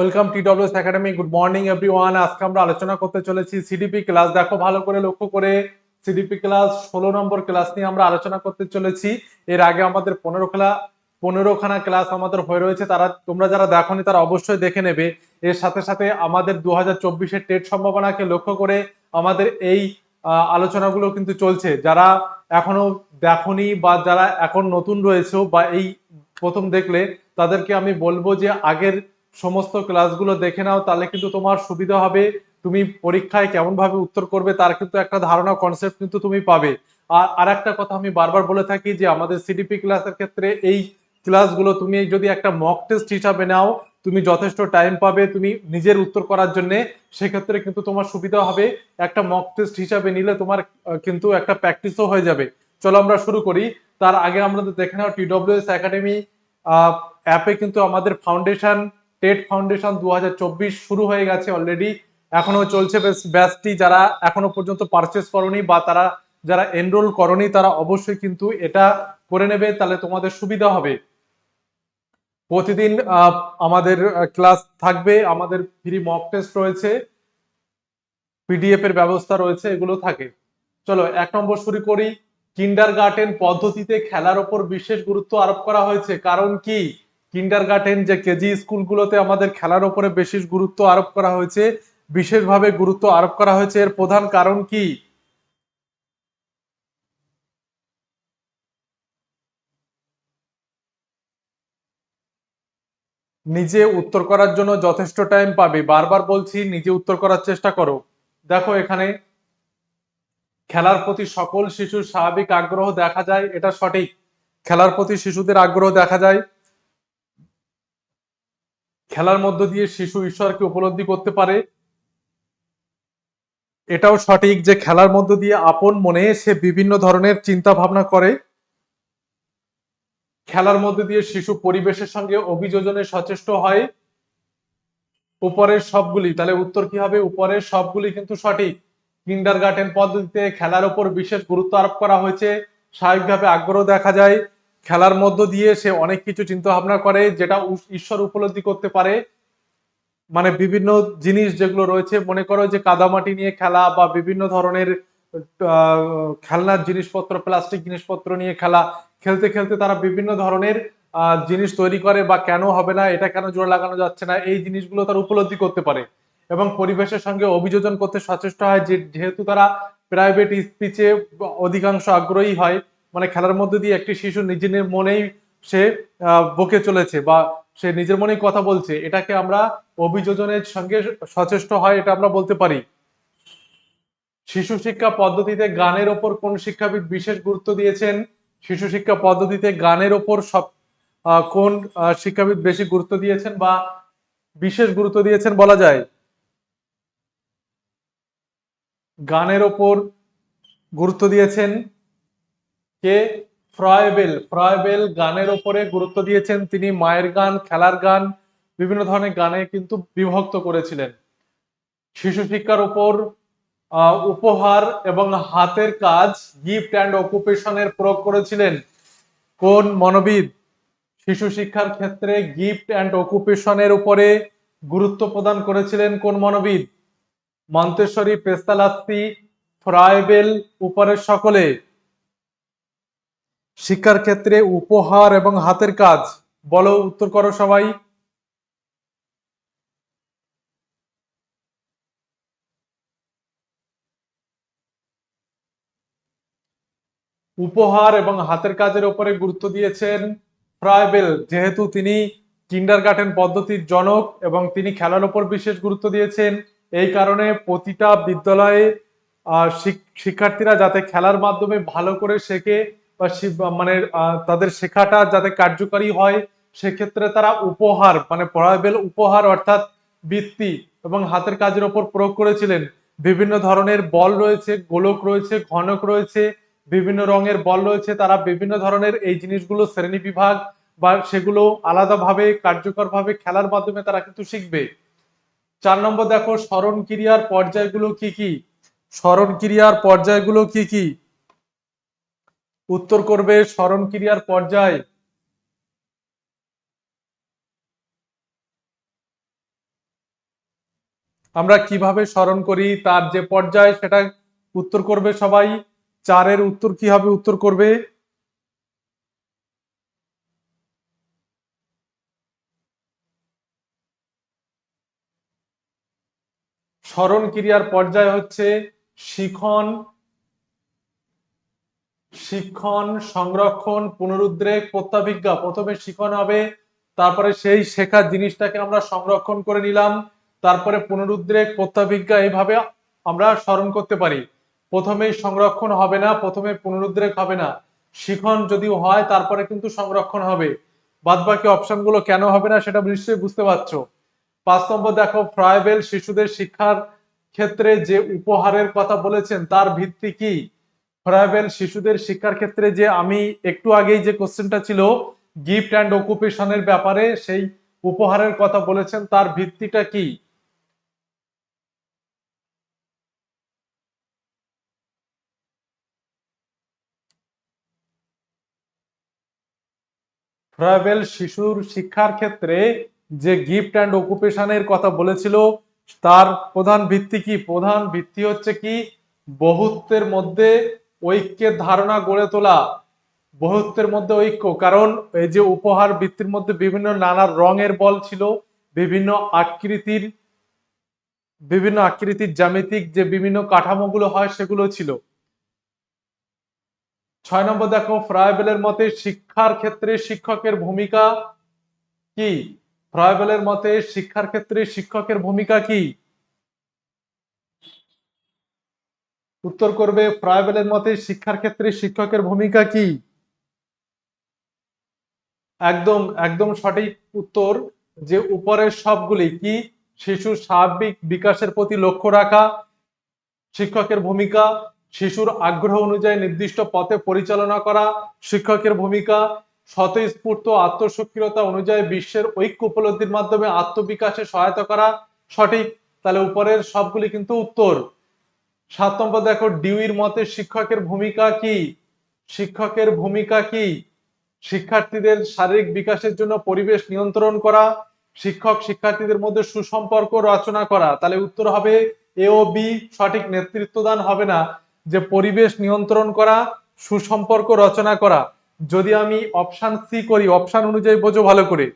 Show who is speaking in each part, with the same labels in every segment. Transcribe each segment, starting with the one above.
Speaker 1: Welcome T W S academy. Good morning everyone. আজকে আমরা আলোচনা করতে চলেছি সিডিপি ক্লাস। দেখো, ভালো করে লক্ষ্য করে সিডিপি ক্লাস ষোলো নম্বর ক্লাস নিয়ে আমরা আলোচনা করতে চলেছি। এর আগে আমাদের পনেরো খেলা পনেরো খানা ক্লাস আমাদের হয়ে রয়েছে। তারা, তোমরা যারা দেখোনি, তারা অবশ্যই দেখে নেবে। এর সাথে সাথে আমাদের দু হাজার চব্বিশের টেট সম্ভাবনাকে লক্ষ্য করে আমাদের এই আলোচনাগুলো কিন্তু চলছে। যারা এখনও দেখনি বা যারা এখন নতুন রয়েছে বা এই প্রথম দেখলে, তাদেরকে আমি বলব যে আগের সমস্ত ক্লাসগুলো দেখে নাও, তাহলে কিন্তু তোমার সুবিধা হবে। তুমি পরীক্ষায় কেমন ভাবে উত্তর করবে, তার কিন্তু একটা ধারণা কনসেপ্ট কিন্তু তুমি পাবে। আর আর একটা কথা আমি বারবার বলে থাকি যে, আমাদের সিডিপি ক্লাসের ক্ষেত্রে এই ক্লাসগুলো তুমি যদি একটা মক টেস্ট হিসাবে নাও, তুমি যথেষ্ট টাইম পাবে তুমি নিজের উত্তর করার জন্য। সেক্ষেত্রে কিন্তু তোমার সুবিধা হবে। একটা মক টেস্ট হিসাবে নিলে তোমার কিন্তু একটা প্র্যাকটিসও হয়ে যাবে। চলো আমরা শুরু করি। তার আগে আমরা দেখে নাও টিডব্লিউএস একাডেমি অ্যাপে কিন্তু আমাদের ফাউন্ডেশন টেট ফাউন্ডেশন দু হাজার চব্বিশ শুরু হয়ে গেছে অলরেডি এখনও চলছে ব্যাচটি, যারা এখনও পর্যন্ত পারচেস করনি বা তারা যারা এনরোল করনি, তারা অবশ্যই কিন্তু এটা করে নেবে, তাহলে তোমাদের সুবিধা হবে। প্রতিদিন আমাদের ক্লাস থাকবে, আমাদের ফ্রি মক টেস্ট রয়েছে পিডিএফ এর ব্যবস্থা রয়েছে, এগুলো থাকে। চলো, এক নম্বর শুরু করি। কিন্ডার গার্ডেন পদ্ধতিতে খেলার ওপর বিশেষ গুরুত্ব আরোপ করা হয়েছে, কারণ কি? কিন্ডার গার্ডেন যে কেজি স্কুলগুলোতে আমাদের খেলার ওপরে বেশি গুরুত্ব আরোপ করা হয়েছে, বিশেষভাবে গুরুত্ব আরোপ করা হয়েছে। এর প্রধান কারণ কি? নিজে উত্তর করার জন্য যথেষ্ট টাইম পাবে। বারবার বলছি, নিজে উত্তর করার চেষ্টা করো। দেখো এখানে, খেলার প্রতি সকল শিশুর স্বাভাবিক আগ্রহ দেখা যায়, এটা সঠিক। খেলার প্রতি শিশুদের আগ্রহ দেখা যায়। খেলার মধ্য দিয়ে শিশু ঈশ্বরকে উপলব্ধি করতে পারে। এটাও সঠিক যে খেলার মধ্য দিয়ে আপন মনে সে বিভিন্ন ধরনের চিন্তা ভাবনা করে। খেলার মধ্যে দিয়ে শিশু পরিবেশের সঙ্গে অভিযোজনে সচেষ্ট হয়। উপরের সবগুলি, তাহলে উত্তর কি হবে? উপরের সবগুলি কিন্তু সঠিক। কিন্ডার গার্ডেন পদ্ধতিতে খেলার উপর বিশেষ গুরুত্ব আরোপ করা হয়েছে। স্বাভাবিকভাবে আগ্রহ দেখা যায়। খেলার মধ্য দিয়ে সে অনেক কিছু চিন্তা ভাবনা করে, যেটা ঈশ্বর উপলব্ধি করতে পারে। মানে বিভিন্ন জিনিস যেগুলো রয়েছে, মনে করো যে কাদামাটি নিয়ে খেলা বা বিভিন্ন ধরনের খেলনার জিনিসপত্র, প্লাস্টিক জিনিসপত্র নিয়ে খেলা, খেলতে খেলতে তারা বিভিন্ন ধরনের জিনিস তৈরি করে বা কেন হবে না, এটা কেন জোর লাগানো যাচ্ছে না, এই জিনিসগুলো তার উপলব্ধি করতে পারে। এবং পরিবেশের সঙ্গে অভিযোজন করতে সচেষ্ট হয় যে, যেহেতু তারা প্রাইভেট স্পিচে অধিকাংশ আগ্রহী হয় মানে খেলার মধ্যে দিয়ে একটি শিশু নিজের মনেই সে বকে চলেছে বা সে নিজের মনেই কথা বলছে, এটাকে আমরা অভিযোজনের সঙ্গে সচেষ্ট হয়, এটা আমরা বলতে পারি। শিশু শিক্ষা পদ্ধতিতে গানের ওপর কোন শিক্ষাবিদ বিশেষ গুরুত্ব দিয়েছেন? শিশু শিক্ষা পদ্ধতিতে গানের ওপর সব কোন শিক্ষাবিদ বেশি গুরুত্ব দিয়েছেন বা বিশেষ গুরুত্ব দিয়েছেন বলা যায়? গানের ওপর গুরুত্ব দিয়েছেন কে? ফ্রয়েবেল। ফ্রয়েবেল গানের ওপরে গুরুত্ব দিয়েছেন তিনি। মায়ের গান, খেলার গান, বিভিন্ন ধরনের গানে কিন্তু বিভক্ত করেছিলেন। শিশু শিক্ষার উপর উপহার এবং হাতের কাজ, গিফট অ্যান্ড অকুপেশনের প্রয়োগ করেছিলেন। কোন মনোবিদ? শিশু শিক্ষার ক্ষেত্রে গিফট অ্যান্ড অকুপেশনের উপরে গুরুত্ব প্রদান করেছিলেন কোন মনোবিদ? মন্তেশ্বরী পেস্তালাস্তি ফ্রাইবেল উপরের সকলে। শিক্ষার ক্ষেত্রে উপহার এবং হাতের কাজ। বলো, উত্তর করো সবাই। উপহার এবং হাতের কাজের উপরে গুরুত্ব দিয়েছেন ফ্রাইবেল, যেহেতু তিনি কিন্ডার গার্ডেন পদ্ধতির জনক এবং তিনি খেলার উপর বিশেষ গুরুত্ব দিয়েছেন। এই কারণে প্রতিটা বিদ্যালয়ে শিক্ষার্থীরা যাতে খেলার মাধ্যমে ভালো করে শেখে বা মানে তাদের শেখাটা যাতে কার্যকরী হয়, সেক্ষেত্রে তারা উপহার মানে পড়াবেল উপহার অর্থাৎ বৃত্তি এবং হাতের কাজের ওপর প্রয়োগ করেছিলেন। বিভিন্ন ধরনের বল রয়েছে, গোলক রয়েছে, ঘনক রয়েছে, বিভিন্ন রঙের বল রয়েছে, তারা বিভিন্ন ধরনের এই জিনিসগুলো শ্রেণি বিভাগ বা সেগুলো আলাদাভাবে, কার্যকরভাবে খেলার মাধ্যমে তারা কিন্তু শিখবে। চার নম্বর দেখো, স্মরণ ক্রিয়ার পর্যায়গুলো কি কি? স্মরণ ক্রিয়ার পর্যায়গুলো কি কি? উত্তর করবে স্মরণ ক্রিয়ার পর্যায়। আমরা কীভাবে স্মরণ করি, তার যে পর্যায়, সেটা উত্তর করবে সবাই। চারের উত্তর কি হবে উত্তর করবে? স্মরণ ক্রিয়ার পর্যায় হচ্ছে শিখন। শিক্ষণ, সংরক্ষণ, পুনরুদ্রেক, প্রত্যাভিজ্ঞা। প্রথমে শিখন হবে, তারপরে সেই শেখার জিনিসটাকে আমরা সংরক্ষণ করে নিলাম, তারপরে পুনরুদ্রেক, প্রত্যাভিজ্ঞা এইভাবে আমরা স্মরণ করতে পারি। প্রথমেই সংরক্ষণ হবে না, প্রথমে পুনরুদ্রেক হবে না। শিখন যদিও হয়, তারপরে কিন্তু সংরক্ষণ হবে। বাদ বাকি অপশনগুলো কেন হবে না, সেটা নিশ্চয়ই বুঝতে পারছ। পাঁচ নম্বর দেখো, ফ্রাইবেল শিশুদের শিক্ষার ক্ষেত্রে যে উপহারের কথা বলেছেন, তার ভিত্তি কি? ফ্রাইবেল শিশুদের শিক্ষার ক্ষেত্রে যে আমি একটু আগেই যে কোশ্চেনটা ছিল গিফট অ্যান্ড অকুপেশনের ব্যাপারে সেই উপহারের কথা বলেছেন, তার ভিত্তিটা কি? ট্রাভেল শিশুর শিক্ষার ক্ষেত্রে যে গিফট অ্যান্ড অকুপেশনের কথা বলেছিল, তার প্রধান ভিত্তি কি? প্রধান ভিত্তি হচ্ছে কি, বহুত্বের মধ্যে ঐক্যের ধারণা গড়ে তোলা বহুত্বের মধ্যে ঐক্য। কারণ এই যে উপহার বৃত্তির মধ্যে বিভিন্ন নানা রঙের বল ছিল, বিভিন্ন আকৃতির বিভিন্ন আকৃতির জ্যামিতিক যে বিভিন্ন কাঠামোগুলো হয় সেগুলো ছিল। ছয় নম্বর দেখো, ফ্রাইবেলের মতে শিক্ষার ক্ষেত্রে শিক্ষকের ভূমিকা কি? ফ্রাইবেলের মতে শিক্ষার ক্ষেত্রে শিক্ষকের ভূমিকা কি? উত্তর করবে ফ্রাইবেলের মতে শিক্ষার ক্ষেত্রে শিক্ষকের ভূমিকা কি? একদম একদম সঠিক উত্তর যে উপরের সবগুলি কি? শিশুর স্বাভাবিক বিকাশের প্রতি লক্ষ্য রাখা, শিক্ষকের ভূমিকা, শিশুর আগ্রহ অনুযায়ী নির্দিষ্ট পথে পরিচালনা করা, শিক্ষকের ভূমিকা, স্বতঃস্ফূর্ত আত্মসক্রিয়তা অনুযায়ী বিশ্বের ঐক্য উপলব্ধির মাধ্যমে আত্মবিকাশে সহায়তা করা সঠিক। তাহলে উপরের সবগুলি কিন্তু উত্তর। সাত নম্বর দেখো, ডিউইর মতে শিক্ষকের ভূমিকা কি? শিক্ষকের ভূমিকা কি? শিক্ষার্থীদের শারীরিক বিকাশের জন্য পরিবেশ নিয়ন্ত্রণ করা, শিক্ষক শিক্ষার্থীদের মধ্যে সুসম্পর্ক রচনা করা। তাহলে উত্তর হবে এ ও বি, সঠিক নেতৃত্ব দান হবে না। যে পরিবেশ নিয়ন্ত্রণ করা, সুসম্পর্ক রচনা করা। যদি আমি অপশান সি করি, অপশান অনুযায়ী বোঝো ভালো করে।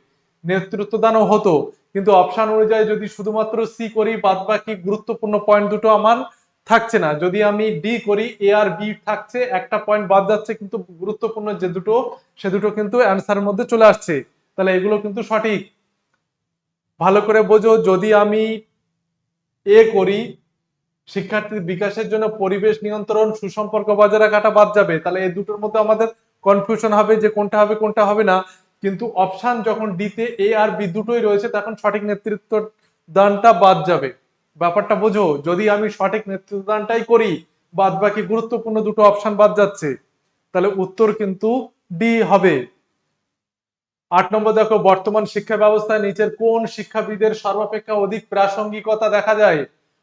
Speaker 1: নেতৃত্ব দানও হতো, কিন্তু অপশান অনুযায়ী যদি শুধুমাত্র সি করি বাদ বাকি গুরুত্বপূর্ণ পয়েন্ট দুটো আমার থাকছে না। যদি আমি ডি করি এ আর বি থাকছে, একটা পয়েন্ট বাদ যাচ্ছে, কিন্তু গুরুত্বপূর্ণ যে দুটো, সে দুটো কিন্তু অ্যান্সারের মধ্যে চলে আসছে। তাহলে এগুলো কিন্তু সঠিক। ভালো করে বোঝো, যদি আমি এ করি, শিক্ষার্থীর বিকাশের জন্য পরিবেশ নিয়ন্ত্রণ, সুসম্পর্ক বজায় রাখাটা বাদ যাবে। তাহলে এই দুটোর মধ্যে আমাদের কনফিউশন হবে যে কোনটা হবে কোনটা হবে না। কিন্তু অপশান যখন ডিতে এ আর বি দুটোই রয়েছে, তখন সঠিক নেতৃত্ব দানটা বাদ যাবে। ব্যাপারটা বোঝো, যদি আমি সঠিক নেতৃত্ব দানটাই করি বাদ বাকি গুরুত্বপূর্ণ দুটো অপশান বাদ যাচ্ছে, তাহলে উত্তর কিন্তু ডি হবে। আট নম্বর দেখো, বর্তমান শিক্ষা ব্যবস্থায় নিচের কোন শিক্ষাবিদের সর্বাপেক্ষা অধিক প্রাসঙ্গিকতা দেখা যায়?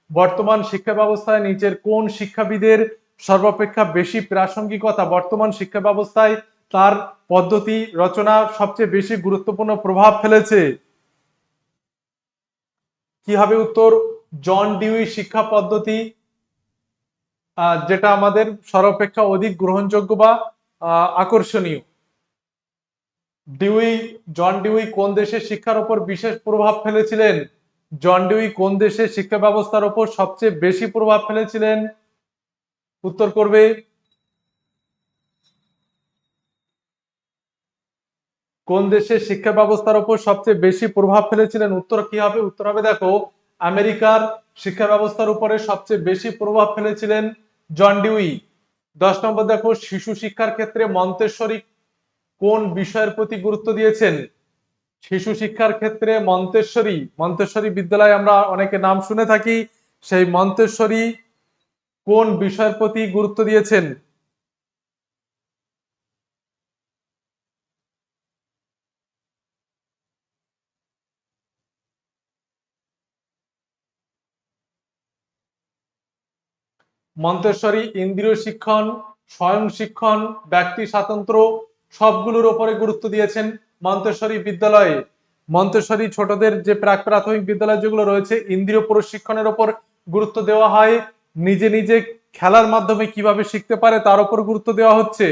Speaker 1: বর্তমান শিক্ষা ব্যবস্থায় নিচের কোন শিক্ষাবিদের সর্বাপেক্ষা বেশি প্রাসঙ্গিকতা? বর্তমান শিক্ষা ব্যবস্থায় তার পদ্ধতি, রচনা সবচেয়ে বেশি গুরুত্বপূর্ণ প্রভাব ফেলেছে। কি হবে উত্তর? জন ডিউই শিক্ষা পদ্ধতি যেটা আমাদের সর্বাপেক্ষা অধিক গ্রহণযোগ্য বা আকর্ষণীয়। ডিউই, জন ডিউই কোন দেশের শিক্ষার উপর বিশেষ প্রভাব ফেলেছিলেন? জন ডিউই কোন দেশের শিক্ষা ব্যবস্থার উপর সবচেয়ে বেশি প্রভাব ফেলেছিলেন? উত্তর করবে কোন দেশের শিক্ষা ব্যবস্থার উপর সবচেয়ে বেশি প্রভাব ফেলেছিলেন? উত্তর কি হবে? উত্তর হবে, দেখো আমেরিকার শিক্ষা ব্যবস্থার উপরে সবচেয়ে বেশি প্রভাব ফেলেছিলেন জন ডিউই। দশ নম্বর দেখো, শিশু শিক্ষার ক্ষেত্রে মন্তেশ্বরী কোন বিষয়ের প্রতি গুরুত্ব দিয়েছেন? শিশু শিক্ষার ক্ষেত্রে মন্তেশ্বরী মন্তেশ্বরী বিদ্যালয় আমরা অনেকে নাম শুনে থাকি, সেই মন্তেশ্বরী কোন বিষয়ের প্রতি গুরুত্ব দিয়েছেন? মন্তেশ্বরী, ইন্দ্রিয় শিক্ষণ, স্বয়ং শিক্ষণ, ব্যক্তি স্বাতন্ত্র, সবগুলোর উপরে গুরুত্ব দিয়েছেন মন্তেশ্বরী বিদ্যালয়ে। মন্তেশ্বরী ছোটদের যে প্রাক প্রাথমিক বিদ্যালয় যেগুলো রয়েছে, ইন্দ্রিয় প্রশিক্ষণের ওপর গুরুত্ব দেওয়া হয়। নিজে নিজে খেলার মাধ্যমে কীভাবে শিখতে পারে তার উপর গুরুত্ব দেওয়া হচ্ছে।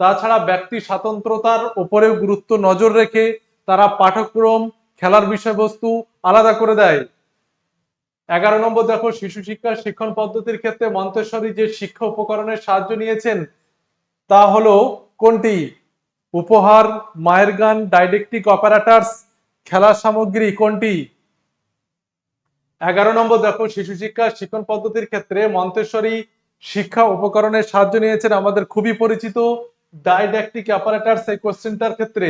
Speaker 1: তাছাড়া ব্যক্তি স্বাতন্ত্রতার উপরেও গুরুত্ব নজর রেখে তারা পাঠক্রম খেলার বিষয়বস্তু আলাদা করে দেয়। এগারো নম্বর দেখো, শিশু শিক্ষা শিক্ষণ পদ্ধতির ক্ষেত্রে মন্তেশ্বরী যে শিক্ষা উপকরণের সাহায্য নিয়েছেন, তা হলো কোনটি? উপহার, মায়ের গান ডাইডেক্টিক অপারেটার্স খেলার সামগ্রী কোনটি? এগারো নম্বর দেখো, শিশু শিক্ষা শিক্ষণ পদ্ধতির ক্ষেত্রে মন্তেশ্বরী শিক্ষা উপকরণের সাহায্য নিয়েছেন আমাদের খুবই পরিচিত ডাইডাক্টিক অপারেটার্স এই কোশ্চেনটার ক্ষেত্রে।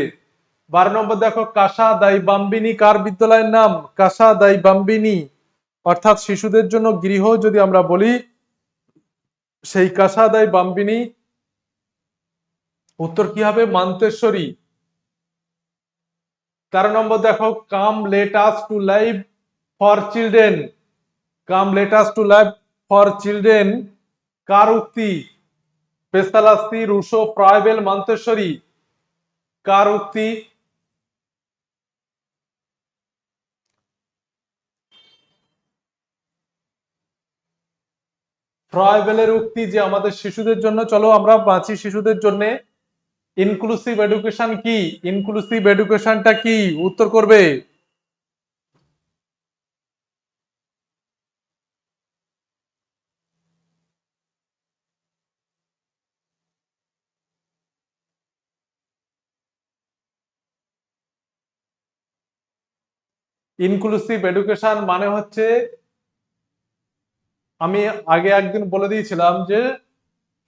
Speaker 1: বারো নম্বর দেখো কাসা দাই বাম্বিনী, কার বিদ্যালয়ের নাম? কাসা দাই বাম্বিনী। অর্থাৎ শিশুদের জন্য গৃহ যদি আমরা বলি, সেই কাসা দাই বাম্বিনী, উত্তর কি হবে? মান্তেশ্বরী। তেরো নম্বর দেখো, come let us to live for children. Come let us to live for children. কার উক্তি? Pestalozzi, Russo, ফ্রাইবেল, মান্তেশ্বরী। কার উক্তি? ফ্রয়েবেলের উক্তি যে আমাদের শিশুদের জন্য, চলো আমরা বাঁচি শিশুদের জন্য। ইনক্লুসিভ এডুকেশন কি? ইনক্লুসিভ এডুকেশনটা কি? উত্তর করবে। ইনক্লুসিভ এডুকেশন মানে হচ্ছে আমি আগে একদিন বলে দিয়েছিলাম যে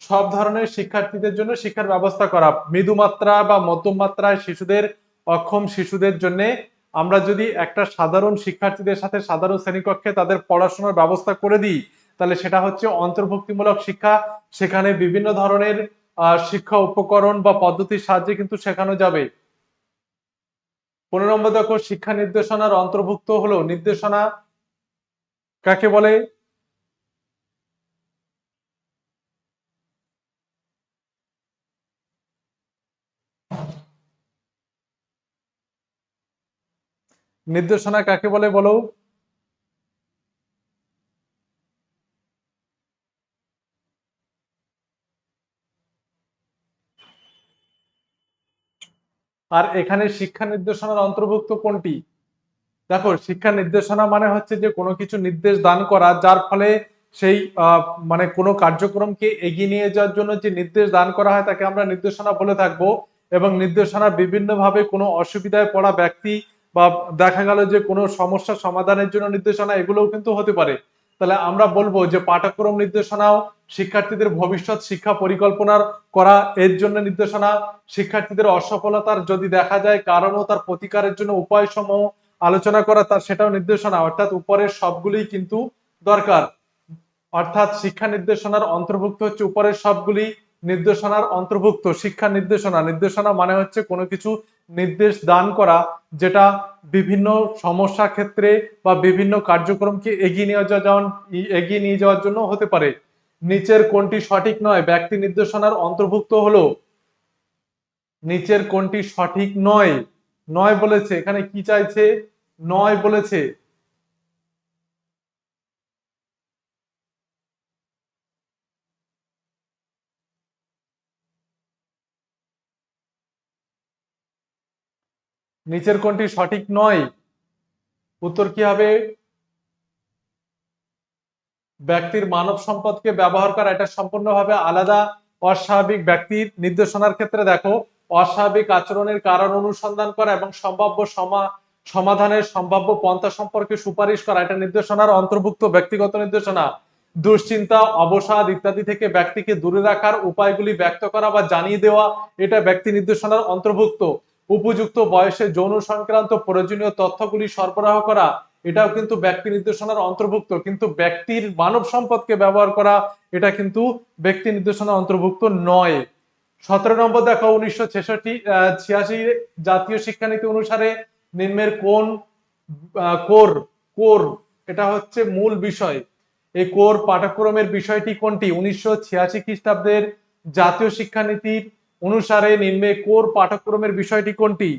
Speaker 1: সব ধরনের শিক্ষার্থীদের জন্য শিক্ষার ব্যবস্থা করা মৃদু মাত্রা বা মধ্যম মাত্রায় শিশুদের, অক্ষম শিশুদের জন্য আমরা যদি একটা সাধারণ শিক্ষার্থীদের সাথে সাধারণ শ্রেণীকক্ষে তাদের পড়াশোনার ব্যবস্থা করে দিই, তাহলে সেটা হচ্ছে অন্তর্ভুক্তিমূলক শিক্ষা। সেখানে বিভিন্ন ধরনের শিক্ষা উপকরণ বা পদ্ধতির সাহায্যে কিন্তু শেখানো যাবে। পনেরো নম্বর দেখো, শিক্ষা নির্দেশনার অন্তর্ভুক্ত হলো নির্দেশনা কাকে বলে? নির্দেশনা কাকে বলে বলো? আর এখানে শিক্ষা নির্দেশনার অন্তর্ভুক্ত কোনটি? দেখো, শিক্ষা নির্দেশনা মানে হচ্ছে যে কোনো কিছু নির্দেশ দান করা, যার ফলে সেই মানে কোনো কার্যক্রমকে এগিয়ে নিয়ে যাওয়ার জন্য যে নির্দেশ দান করা হয় তাকে আমরা নির্দেশনা বলে থাকব। এবং নির্দেশনা বিভিন্নভাবে কোনো অসুবিধায় পড়া ব্যক্তি বা দেখা গেল যে কোনো সমস্যা সমাধানের জন্য নির্দেশনা, এগুলোও কিন্তু হতে পারে। তাহলে আমরা বলব যে পাঠ্যক্রম নির্দেশনাও শিক্ষার্থীদের ভবিষ্যৎ শিক্ষা পরিকল্পনার করা, এর জন্য নির্দেশনা। শিক্ষার্থীদের অসফলতার যদি দেখা যায়, কারণ ও তার প্রতিকারের জন্য উপায় সমূহ আলোচনা করা, তার সেটাও নির্দেশনা। অর্থাৎ উপরের সবগুলি কিন্তু দরকার। অর্থাৎ শিক্ষা নির্দেশনার অন্তর্ভুক্ত হচ্ছে উপরের সবগুলি নির্দেশনার অন্তর্ভুক্ত। শিক্ষা নির্দেশনা নির্দেশনা মানে হচ্ছে কোনো কিছু নির্দেশ দান করা, যেটা বিভিন্ন সমস্যা ক্ষেত্রে বা বিভিন্ন কার্যক্রমকে এগিয়ে নিয়ে যাওয়া এগিয়ে নিয়ে যাওয়ার জন্য হতে পারে। নিচের কোনটি সঠিক নয়, ব্যক্তি নির্দেশনার অন্তর্ভুক্ত হলো। নিচের কোনটি সঠিক নয় নয় বলেছে, এখানে কি চাইছে? নয় বলেছে নিচের কোনটি সঠিক নয়। উত্তর কি হবে? ব্যক্তির মানব সম্পদকে ব্যবহার করা, এটা সম্পূর্ণভাবে আলাদা, অস্বাভাবিক ব্যক্তির নির্দেশনার ক্ষেত্রে দেখো, অস্বাভাবিক আচরণের কারণ অনুসন্ধান করা এবং সম্ভাব্য সমা, সমাধানের সম্ভাব্য পন্থা সম্পর্কে সুপারিশ করা, এটা নির্দেশনার অন্তর্ভুক্ত, ব্যক্তিগত নির্দেশনা। দুশ্চিন্তা, অবসাদ ইত্যাদি থেকে ব্যক্তিকে দূরে রাখার উপায়গুলি ব্যক্ত করা বা জানিয়ে দেওয়া, এটা ব্যক্তি নির্দেশনার অন্তর্ভুক্ত। উপযুক্ত বয়সে যৌন সংক্রান্ত প্রয়োজনীয় তথ্যগুলি সরবরাহ করা, এটাও কিন্তু ব্যক্তি নির্দেশনার অন্তর্ভুক্ত। কিন্তু ব্যক্তির মানব সম্পদকে ব্যবহার করা, এটা কিন্তু ব্যক্তি নির্দেশনা অন্তর্ভুক্ত নয়। সতেরো নম্বর দেখো, উনিশশো ছেষট্টি ছিয়াশি জাতীয় শিক্ষানীতি অনুসারে নিম্নের কোন কোর কোর, এটা হচ্ছে মূল বিষয়। এই কোর পাঠ্যক্রমের বিষয়টি কোনটি? উনিশশো ছিয়াশি খ্রিস্টাব্দের জাতীয় শিক্ষানীতির অনুসারে নিম্নে কোর পাঠক্রমের বিষয়টি কোনটি?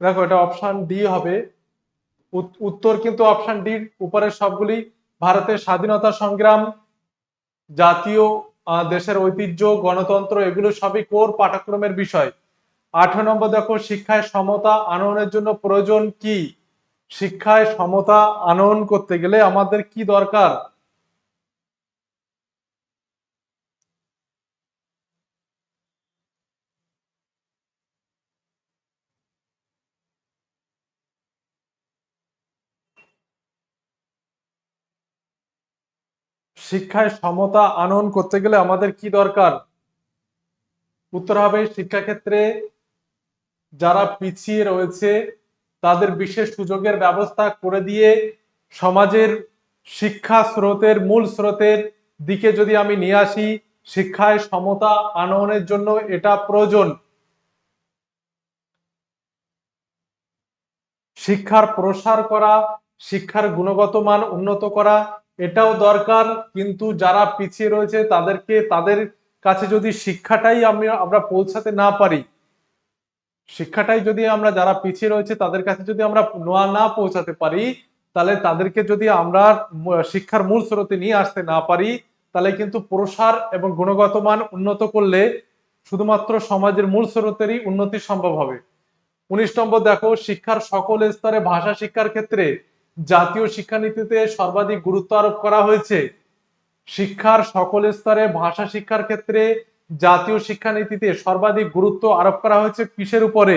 Speaker 1: দেখো, এটা অপশন ডি হবে। উত্তর কিন্তু অপশন ডি উপরের সবগুলি ভারতের স্বাধীনতা সংগ্রাম, জাতীয় দেশের ঐতিহ্য, গণতন্ত্র, এগুলো সবই কোর পাঠক্রমের বিষয়। আঠারো নম্বর দেখো, শিক্ষায় সমতা আনয়নের জন্য প্রয়োজন কি? শিক্ষায় সমতা আনয়ন করতে গেলে আমাদের কি দরকার? শিক্ষায় সমতা আনয়ন করতে গেলে আমাদের কি দরকার? উত্তর হবে শিক্ষাক্ষেত্রে যারা পিছিয়ে রয়েছে, তাদের বিশেষ সুযোগের ব্যবস্থা করে দিয়ে সমাজের শিক্ষা স্রোতের মূল স্রোতের দিকে যদি আমি নিয়ে আসি, শিক্ষায় সমতা আনয়নের জন্য এটা প্রয়োজন। শিক্ষার প্রসার করা, শিক্ষার গুণগত মান উন্নত করা, এটাও দরকার। কিন্তু যারা পিছিয়ে রয়েছে, তাদেরকে, তাদের কাছে যদি শিক্ষাটাই আমি, আমরা পৌঁছাতে না পারি শিক্ষাটাই যদি আমরা যারা পিছিয়ে রয়েছে, তাদের কাছে যদি আমরা না না পৌঁছাতে পারি, তাহলে তাদেরকে যদি আমরা শিক্ষার মূল স্রোতে নিয়ে আসতে না পারি, তাহলে কিন্তু প্রসার এবং গুণগত মান উন্নত করলে শুধুমাত্র সমাজের মূল স্রোতেরই উন্নতি সম্ভব হবে। উনিশ নম্বর দেখো, শিক্ষার সকল স্তরে ভাষা শিক্ষার ক্ষেত্রে জাতীয় শিক্ষানীতিতে সর্বাধিক গুরুত্ব আরোপ করা হয়েছে। শিক্ষার সকল স্তরে ভাষা শিক্ষার ক্ষেত্রে জাতীয় শিক্ষানীতিতে সর্বাধিক গুরুত্ব আরোপ করা হয়েছে কিসের উপরে?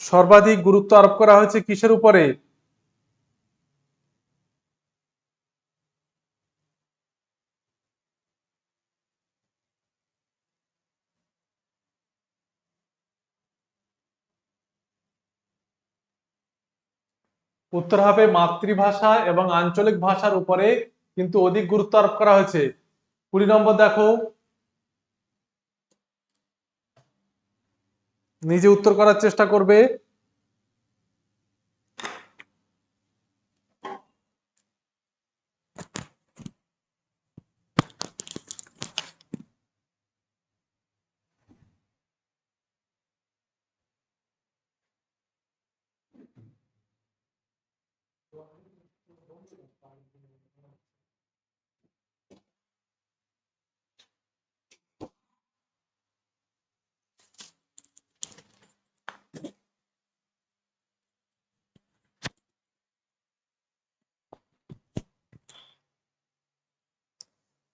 Speaker 1: সর্বাধিক গুরুত্ব আরোপ করা হয়েছে কিসের উপরে? উত্তর হবে মাতৃভাষা এবং আঞ্চলিক ভাষার উপরে কিন্তু অধিক গুরুত্ব আরোপ করা হয়েছে। কুড়ি নম্বর দেখো। নিজে উত্তর করার চেষ্টা করবে।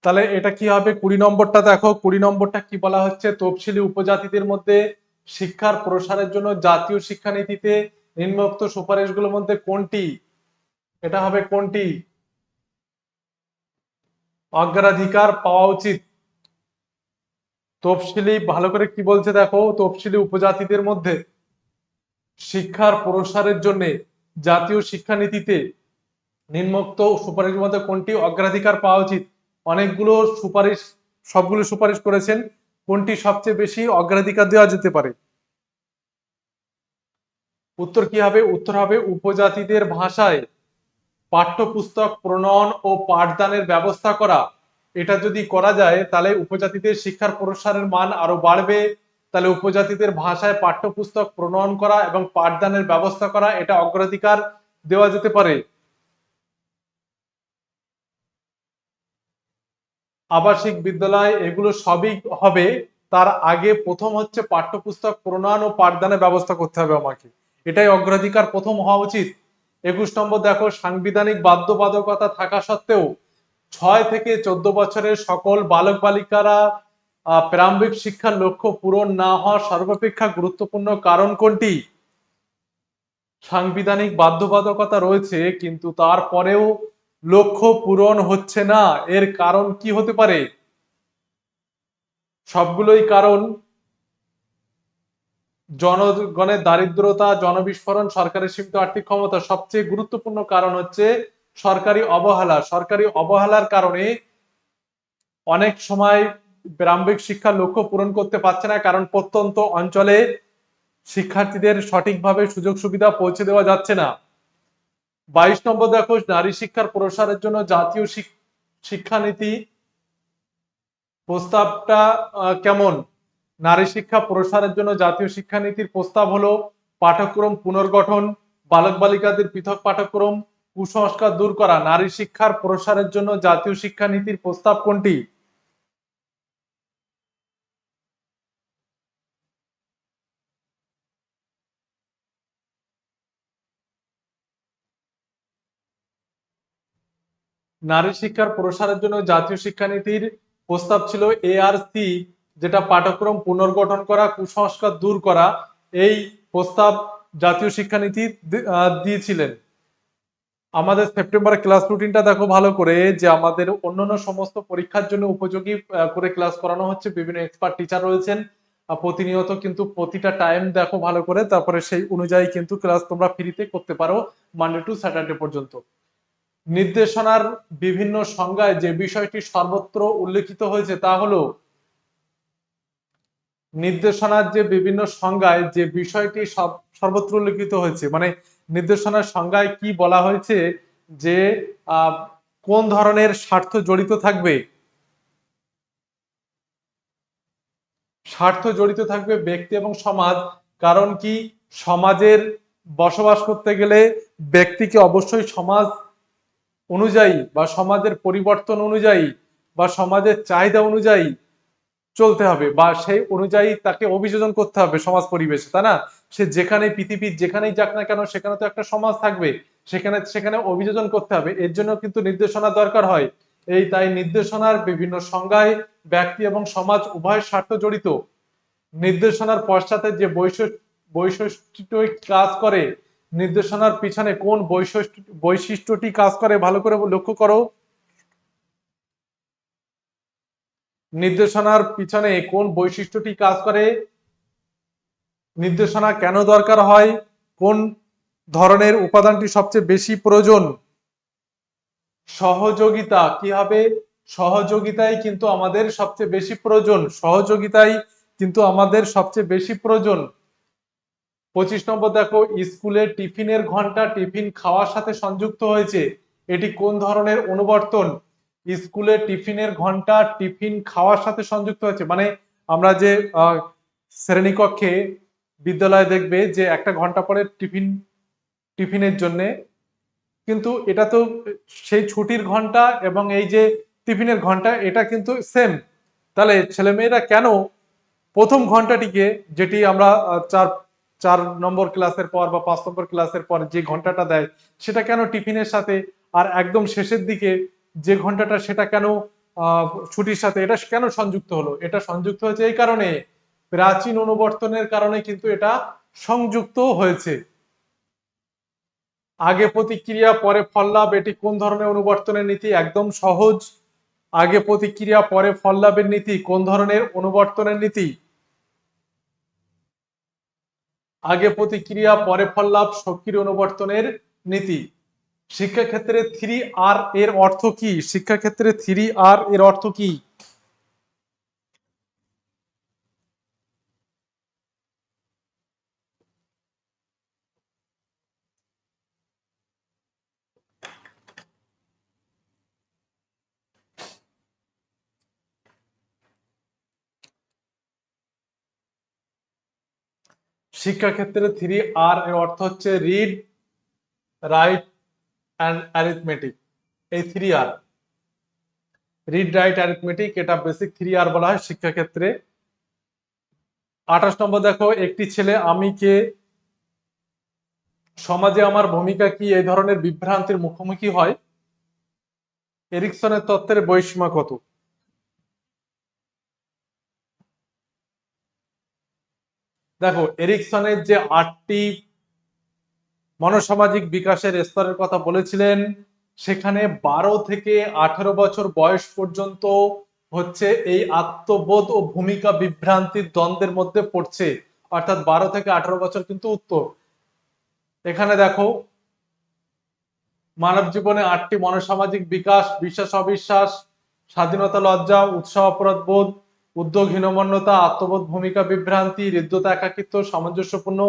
Speaker 1: তাহলে এটা কি হবে? কুড়ি নম্বরটা দেখো। কুড়ি নম্বরটা কি বলা হচ্ছে? তফসিলি উপজাতিদের মধ্যে শিক্ষার প্রসারের জন্য জাতীয় শিক্ষানীতিতে নিম্নোক্ত সুপারিশগুলোর মধ্যে কোনটি? এটা হবে কোনটি? অগ্রাধিকার পাওয়া উচিত। তফসিলি ভালো করে কি বলছে দেখো? তফসিলি উপজাতিদের মধ্যে শিক্ষার প্রসারের জন্য জাতীয় শিক্ষানীতিতে নিম্নোক্ত সুপারিশের মধ্যে কোনটি? অগ্রাধিকার পাওয়া উচিত। অনেকগুলো সুপারিশ, সবগুলো সুপারিশ করেছেন। কোনটি সবচেয়ে বেশি অগ্রাধিকার দেওয়া যেতে পারে? উত্তর কি হবে? উত্তর হবে উপজাতিদের ভাষায় পাঠ্যপুস্তক প্রণয়ন ও পাঠদানের ব্যবস্থা করা। এটা যদি করা যায়, তাহলে উপজাতিদের শিক্ষার প্রসারের মান আরও বাড়বে। তাহলে উপজাতিদের ভাষায় পাঠ্যপুস্তক প্রণয়ন করা এবং পাঠদানের ব্যবস্থা করা, এটা অগ্রাধিকার দেওয়া যেতে পারে। আবাসিক বিদ্যালয়, এগুলো সবই হবে। তার আগে প্রথম হচ্ছে পাঠ্যপুস্তক, প্রণয়ন ও পাঠদানের ব্যবস্থা করতে হবে আমাকে। এটাই অগ্রাধিকার প্রথম হওয়া উচিত। একুশ নম্বর দেখো, সাংবিধানিক বাধ্যবাধকতা থাকা সত্ত্বেও ছয় থেকে চোদ্দ বছরের সকল বালক বালিকারা প্রারম্ভিক শিক্ষার লক্ষ্য পূরণ না হওয়ার সর্বাপেক্ষা গুরুত্বপূর্ণ কারণ কোনটি? সাংবিধানিক বাধ্যবাধকতা রয়েছে, কিন্তু তারপরেও লক্ষ্য পূরণ হচ্ছে না। এর কারণ কি হতে পারে? সবগুলোই কারণ জনগণের দারিদ্রতা, জনবিস্ফোরণ, সরকারের সীমিত আর্থিক ক্ষমতা, সবচেয়ে গুরুত্বপূর্ণ কারণ হচ্ছে সরকারি অবহেলা। সরকারি অবহেলার কারণে অনেক সময় প্রারম্ভিক শিক্ষার লক্ষ্য পূরণ করতে পারছে না, কারণ প্রত্যন্ত অঞ্চলে শিক্ষার্থীদের সঠিকভাবে সুযোগ সুবিধা পৌঁছে দেওয়া যাচ্ছে না। বাইশ নম্বর দেখো, নারী শিক্ষার প্রসারের জন্য জাতীয় শিক্ষানীতি প্রস্তাবটা কেমন? নারী শিক্ষা প্রসারের জন্য জাতীয় শিক্ষানীতির প্রস্তাব হলো পাঠ্যক্রম পুনর্গঠন, বালক বালিকাদের পৃথক পাঠ্যক্রম, কুসংস্কার দূর করা। নারী শিক্ষার প্রসারের জন্য জাতীয় শিক্ষানীতির প্রস্তাব কোনটি? নারী শিক্ষার প্রসারের জন্য জাতীয় শিক্ষানীতির প্রস্তাব ছিল এআরসি যেটা পাঠ্যক্রম পুনর্গঠন করা, কুসংস্কার দূর করা, এই প্রস্তাব জাতীয় শিক্ষানীতি দিয়েছিলেন। আমাদের সেপ্টেম্বরে ক্লাস রুটিনটা দেখো ভালো করে, যে আমাদের অন্যান্য সমস্ত পরীক্ষার জন্য উপযোগী করে ক্লাস করানো হচ্ছে। বিভিন্ন এক্সপার্ট টিচার রয়েছেন প্রতিনিয়ত কিন্তু প্রতিটা টাইম দেখো ভালো করে, তারপরে সেই অনুযায়ী কিন্তু ক্লাস তোমরা ফ্রিতে করতে পারো মানডে টু স্যাটারডে পর্যন্ত। নির্দেশনার বিভিন্ন সংজ্ঞায় যে বিষয়টি সর্বত্র উল্লেখিত হয়েছে তা হলো, নির্দেশনার যে বিভিন্ন সংজ্ঞায় যে বিষয়টি সর্বত্র উল্লেখিত হয়েছে। মানে নির্দেশনার সংজ্ঞায় কি বলা হয়েছে যে কোন ধরনের স্বার্থ জড়িত থাকবে? স্বার্থ জড়িত থাকবে ব্যক্তি এবং সমাজ। কারণ কি? সমাজের বসবাস করতে গেলে ব্যক্তিকে অবশ্যই সমাজ অনুযায়ী বা সমাজের পরিবর্তন অনুযায়ী বা সমাজের চাহিদা অনুযায়ী চলতে হবে বা সেই অনুযায়ী তাকে অভিযোজন করতে হবে সমাজ পরিবেশে, তাই না? সে যেখানে পৃথিবীর যেখানেই যাক না কেন, সেখানে তো একটা সমাজ থাকবে। সেখানে সেখানে অভিযোজন করতে হবে। এর জন্য কিন্তু নির্দেশনা দরকার হয়। এই তাই নির্দেশনার বিভিন্ন সংজ্ঞায় ব্যক্তি এবং সমাজ উভয় স্বার্থ জড়িত। নির্দেশনার পশ্চাতে যে বৈশিষ্ট্য বৈশিষ্ট্য কাজ করে নির্দেশনার পিছনে কোন বৈশিষ্ট্য বৈশিষ্ট্যটি কাজ করে ভালো করে লক্ষ্য করো। নির্দেশনার পিছনে কোন বৈশিষ্ট্যটি কাজ করে, নির্দেশনা কেন দরকার হয়, কোন ধরনের উপাদানটি সবচেয়ে বেশি প্রয়োজন, সহযোগিতা কি হবে, সহযোগিতাই কিন্তু আমাদের সবচেয়ে বেশি প্রয়োজন, সহযোগিতাই কিন্তু আমাদের সবচেয়ে বেশি প্রয়োজন। পঁচিশ নম্বর দেখো, স্কুলের টিফিনের ঘণ্টা, টিফিন খাওয়ার সাথে সংযুক্ত হয়েছে। এটি কোন ধরনের অনুবর্তন? স্কুলে টিফিনের ঘণ্টা, টিফিন খাওয়ার সাথে সংযুক্ত হয়েছে। মানে আমরা যে শ্রেণীকক্ষে বিদ্যালয়ে দেখবে যে একটা ঘণ্টা পরে টিফিন, টিফিনের জন্য। কিন্তু এটা তো সেই ছুটির ঘণ্টা এবং এই যে টিফিনের ঘণ্টা, এটা কিন্তু সেম তাহলে ছেলেমেয়েরা কেন প্রথম ঘন্টাটিকে, যেটি আমরা চার চার নম্বর ক্লাসের পর বা পাঁচ নম্বর ক্লাসের পর যে ঘন্টাটা দেয়, সেটা কেন টিফিনের সাথে? আর একদম শেষের দিকে যে ঘন্টাটা সেটা কেন ছুটির সাথে? এটা কেন সংযুক্ত হলো? এটা সংযুক্ত হয়েছে এই কারণে। প্রাচীন অনুবর্তনের কারণে কিন্তু এটা সংযুক্ত হয়েছে। আগে প্রতিক্রিয়া, পরে ফল লাভ, এটি কোন ধরনের অনুবর্তনের নীতি? একদম সহজ। আগে প্রতিক্রিয়া, পরে ফল লাভের নীতি, কোন ধরনের অনুবর্তনের নীতি? আগে প্রতিক্রিয়া, পরে ফল লাভ শক্তির অনুবর্তনের নীতি। শিক্ষাক্ষেত্রে থ্রি আর এর অর্থ কি? শিক্ষাক্ষেত্রে থ্রি আর এর অর্থ কি? শিক্ষাক্ষেত্রে থ্রি আর এর অর্থ হচ্ছে রিড রাইট অ্যান্ড অ্যারিথমেটিক এই three R read write arithmetic এটা বেসিক থ্রি আর বলা হয় শিক্ষাক্ষেত্রে। আঠাশ নম্বর দেখো, একটি ছেলে আমি কে? সমাজে আমার ভূমিকা কি? এই ধরনের বিভ্রান্তির মুখোমুখি হয়। এরিকসনের তত্ত্বের বৈষম্য কত? দেখো, এরিকসনের যে আটটি মনোসামাজিক বিকাশের স্তরের কথা বলেছিলেন, সেখানে বারো থেকে আঠারো বছর বয়স পর্যন্ত হচ্ছে এই আত্মবোধ ও ভূমিকা বিভ্রান্তির দ্বন্দ্বের মধ্যে পড়ছে। অর্থাৎ বারো থেকে আঠারো বছর কিন্তু উত্তর। এখানে দেখো, মানব জীবনে আটটি মনসামাজিক বিকাশ বিশ্বাস অবিশ্বাস স্বাধীনতা লজ্জা উৎসাহ অপরাধ বোধ উদ্যোগ হীনমন্যতা আত্মবোধ ভূমিকা, বিভ্রান্তি, হৃদ্যতা, একাকিত্ব, সামঞ্জস্যপূর্ণ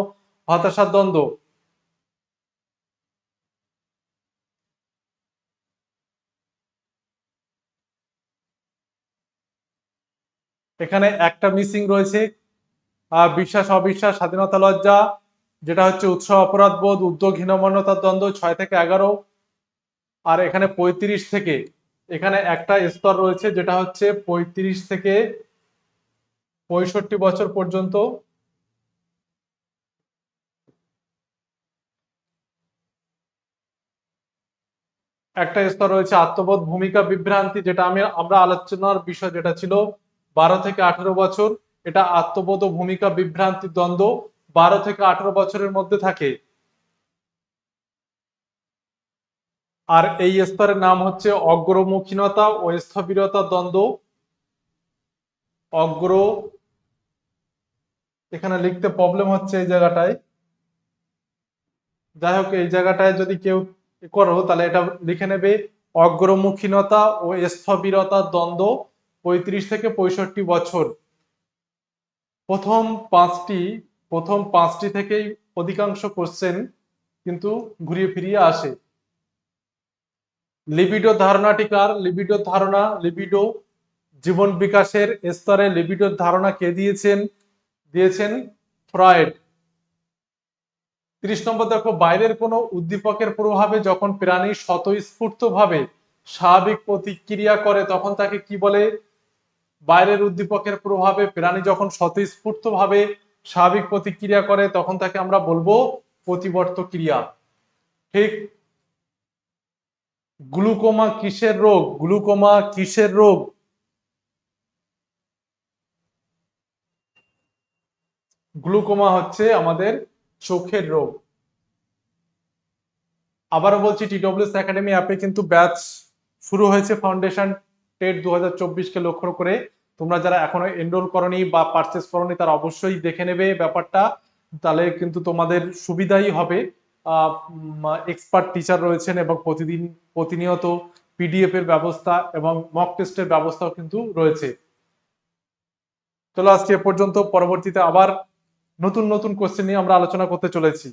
Speaker 1: হতাশার দ্বন্দ্ব। এখানে একটা মিসিং রয়েছে বিশ্বাস, অবিশ্বাস, স্বাধীনতা লজ্জা, যেটা হচ্ছে উৎসাহ অপরাধ, বোধ উদ্যোগ হীনমন্যতার দ্বন্দ্ব, ছয় থেকে এগারো। আর এখানে পঁয়ত্রিশ থেকে, এখানে একটা স্তর রয়েছে, যেটা হচ্ছে পঁয়ত্রিশ থেকে পঁয়ষট্টি বছর পর্যন্ত একটা স্তর রয়েছে আত্মবোধ, ভূমিকা, বিভ্রান্তি, যেটা আমি, আমরা আলোচনার বিষয় যেটা ছিল, বারো থেকে আঠারো বছর। এটা আত্মবোধ ভূমিকা, বিভ্রান্তি, দ্বন্দ্ব বারো থেকে আঠারো বছরের মধ্যে থাকে। আর এই স্তরের নাম হচ্ছে অগ্রমুখীনতা ও স্থবিরতা দ্বন্দ্ব। অগ্র এখানে লিখতে প্রবলেম হচ্ছে এই জায়গাটায়। যাই হোক, এই জায়গাটায় যদি কেউ করো, তাহলে এটা লিখে নেবে, অগ্রমুখীনতা ও স্থবিরতা দ্বন্দ্ব, পঁয়ত্রিশ থেকে পঁয়ষট্টি বছর। প্রথম পাঁচটি প্রথম পাঁচটি থেকেই অধিকাংশ কোশ্চেন কিন্তু ঘুরিয়ে ফিরিয়ে আসে। লিবিডো ধারণাটি কার? লিবিডো ধারণা লিবিডো জীবন বিকাশের স্তরে লিবিডোর ধারণা কে দিয়েছেন? দিয়েছেন ফ্রয়েড। ত্রিশ নম্বর দেখো, বাইরের কোনো উদ্দীপকের প্রভাবে যখন প্রাণী স্বতঃস্ফূর্ত ভাবে স্বাভাবিক প্রতিক্রিয়া করে, তখন তাকে কি বলে? বাইরের উদ্দীপকের প্রভাবে প্রাণী যখন স্বতঃস্ফূর্ত ভাবে স্বাভাবিক প্রতিক্রিয়া করে, তখন তাকে আমরা বলব প্রতিবর্ত ক্রিয়া ঠিক গ্লুকোমা কিসের রোগ? গ্লুকোমা কিসের রোগ? গ্লুকোমা হচ্ছে আমাদের চোখের রোগ। আবারও বলছি, টিডব্লিউএস একাডেমি অ্যাপে কিন্তু ব্যাচ শুরু হয়েছে ফাউন্ডেশন টেট দু হাজার কে লক্ষ্য করে। তোমরা যারা এখনও এনরোল করনি বা পারচেস করনি, তারা অবশ্যই দেখে নেবে ব্যাপারটা। তাহলে কিন্তু তোমাদের সুবিধাই হবে। এক্সপার্ট টিচার রয়েছেন এবং প্রতিদিন প্রতিনিয়ত পিডিএফ এর ব্যবস্থা এবং মক টেস্টের ব্যবস্থাও কিন্তু রয়েছে। চলো আজকে পর্যন্ত, পরবর্তীতে আবার নতুন নতুন কোশ্চেন নিয়ে আমরা আলোচনা করতে চলেছি।